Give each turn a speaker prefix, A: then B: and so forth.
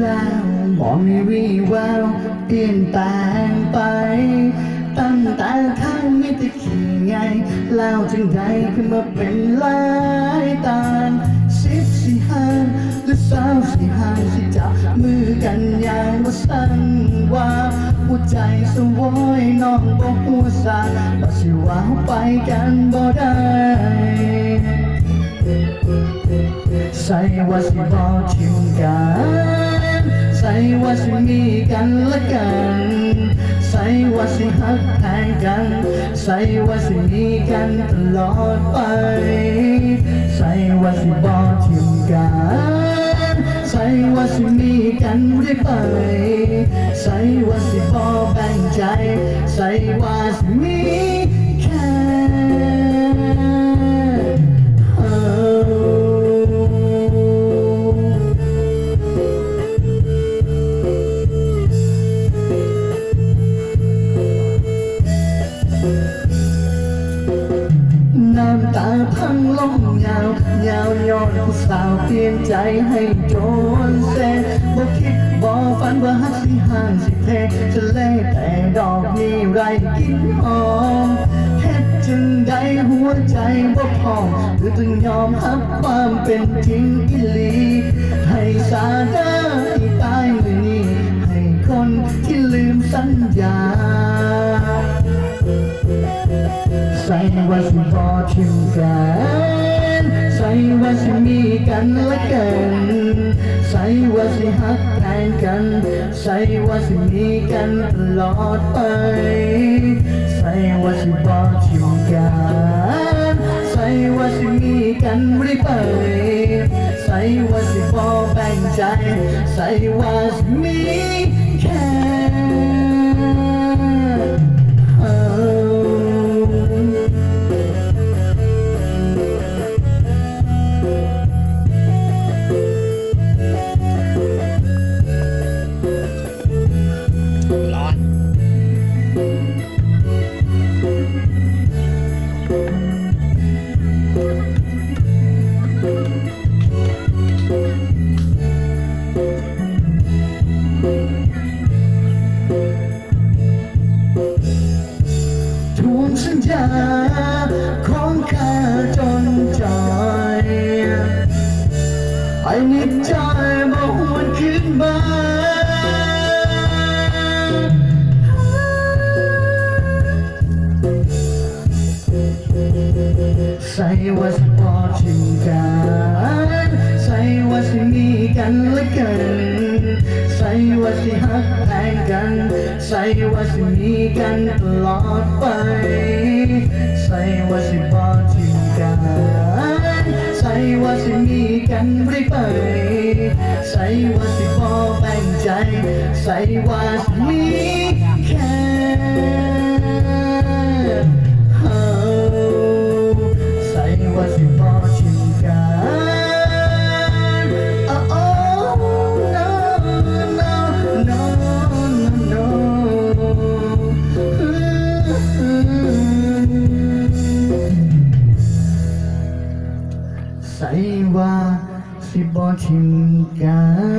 A: แล้วมองมีวีแววเปลี่ยนแปลงไป ตั้งแต่ข้างมิตรขี่ไงแล้วจึงได้ขึ้นมาเป็นลายตานสิบสี่ห้าหรือสามสี่ห้าสิจับมือกันอย่างว่าสั่นว่าหัวใจสวยน้องบอกหัวสาว่าสิว่าไปกันบ่ได้ใส่ว่าสิบอกทิมกัน ส่ว่าสิมีกันและกัน ใส่ว่าสิหักแทนกัน ใส่ว่าสิมีกันตลอดไป ใส่ว่าสิบอทิมกัน ใส่ว่าสิมีกันเรื่อยไป ใส่ว่าสิบอแบ่งใจ ใส่ว่าสิมี น้ำตาพังลงยาวยาวย้อนสาวเปลี่ยนใจให้โจนเซบ่คิดบ่ฝันว่าหักสิห่างสิเพจะเล่แต่ดอกนี้ไรกินหอมเฮ็ดจึงได้หัวใจบ่พอหรือต้องยอมรับความเป็นจริงอีหลี ให้สาได้ตายมือนี้ให้คนที่ลืมสัญญา ใส่ว่าสิบอทิมกันใส่ว่าสิมีกันและกันใส่ว่าสิหักแทนกันใส่ว่าสิมีกันตลอดไปใส่ว่าสิบอทิมกันใส่ว่าสิมีกันรื่ไปใส่ว่าสิบอแบ่งใจใส่ว่าสิมี จนจไอ้นิดใจบ่หวนขึ้นมาใส่ว่าสิพอถึงกันใส่ว่าสิมีกันและกันใส่ว่าสิหักแทนกันใส่ว่าสิมีกันตลอดไปใส่ว่า กันเรื่อยไปใส่ว่าสิพอแบ่งใจ ใส่ว่ามีแค่ ใส่